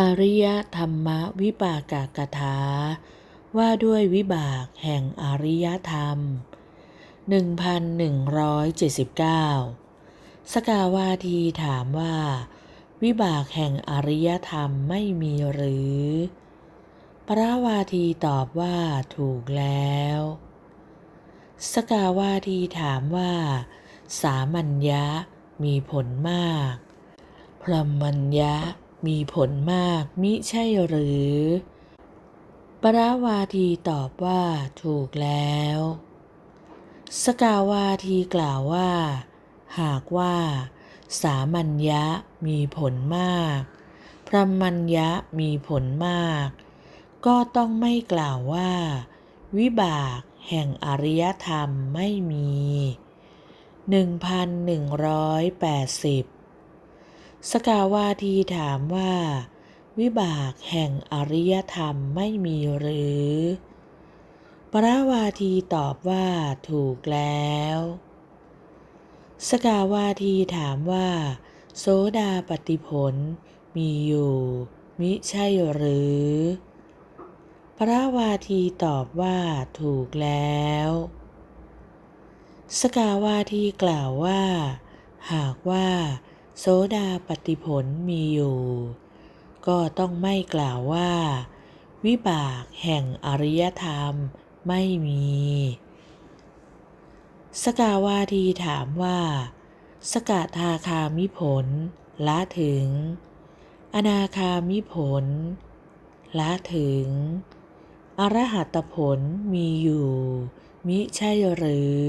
อริยธรรมวิปากกถา ว่าด้วยวิบากแห่งอริยธรรม 1179 สกาวาทีถามว่า วิบากแห่งอริยธรรมไม่มีหรือปราวาทีตอบว่าถูกแล้ว สกาวาทีถามว่า สามัญญะมีผลมาก พรหมัญญะ มีผลมากมิใช่หรือ ปราวาทีตอบว่าถูกแล้ว สกาวาทีกล่าวว่า หากว่า สามัญญะมีผลมากพรหมัญญะมีผลมาก ก็ต้องไม่กล่าวว่า วิบากแห่งอริยธรรมไม่มี 1180 สกาวาทีถามว่า วิบากแห่งอริยธรรมไม่มีหรือ ปราวาทีตอบว่าถูกแล้ว สกาวาทีถามว่าโสดาปฏิผลมีอยู่ มิใช่หรือปราวาทีตอบว่าถูกแล้ว สกาวาทีกล่าวว่า หากว่า โสดาปฏิผลมีอยู่ ก็ต้องไม่กล่าวว่า วิบากแห่งอริยธรรมไม่มี สกาวาทีถามว่า สกทาคามิผลละถึง อนาคามิผลละถึง อรหัตผลมีอยู่ มิใช่หรือ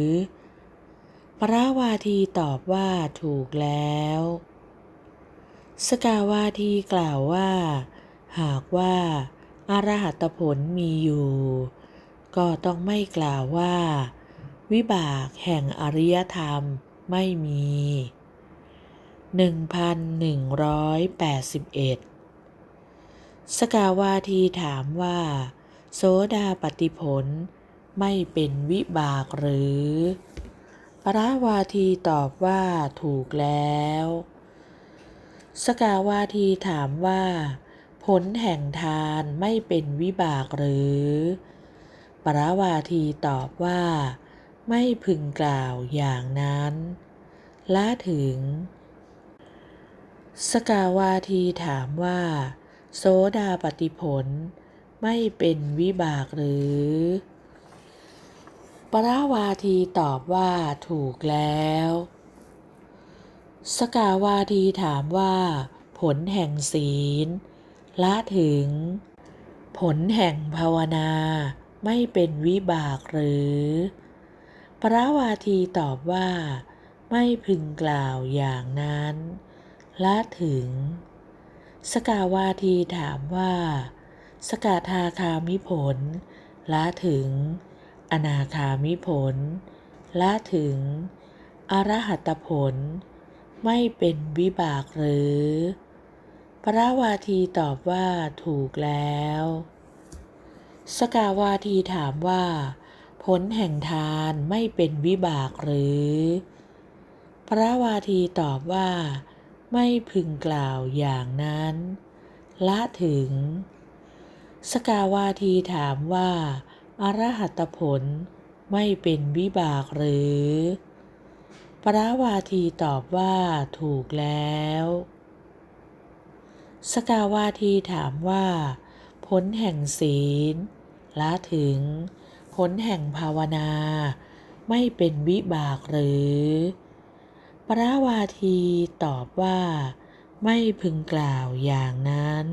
ปราวาทีตอบว่าถูกแล้ว สกาวาทีกล่าวว่า หากว่าอารหัตผลมีอยู่ ก็ต้องไม่กล่าวว่า วิบากแห่งอริยธรรมไม่มี 1181 สกาวาทีถามว่า โสดาปฏิผลไม่เป็นวิบากหรือ ปราวาทีตอบว่าถูกแล้ว สกาวาทีถามว่า ผลแห่งทานไม่เป็นวิบากหรือปราวาทีตอบว่า ไม่พึงกล่าวอย่างนั้นละถึง สกาวาทีถามว่าโสดาปฏิผลไม่เป็นวิบากหรือ ปราวาทีตอบว่าถูกแล้ว สกาวาทีถามว่า ผลแห่งศีลละถึง ผลแห่งภาวนาไม่เป็นวิบากหรือ ปราวาทีตอบว่า ไม่พึงกล่าวอย่างนั้นละถึง สกาวาทีถามว่า สกาทาคามิผลละถึง อนาคามิผล ละถึง อรหัตผล ไม่เป็นวิบากหรือ พระวาทีตอบว่าถูกแล้ว สกาวาทีถามว่า ผลแห่งทานไม่เป็นวิบากหรือ พระวาทีตอบว่า ไม่พึงกล่าวอย่างนั้น ละถึง สกาวาทีถามว่า อรหัตผลไม่เป็นวิบากหรือปราวาทีตอบว่าถูกแล้ว สกาวาทีถามว่า ผลแห่งศีลละถึง ผลแห่งภาวนา ไม่เป็นวิบากหรือปราวาทีตอบว่า ไม่พึงกล่าวอย่างนั้น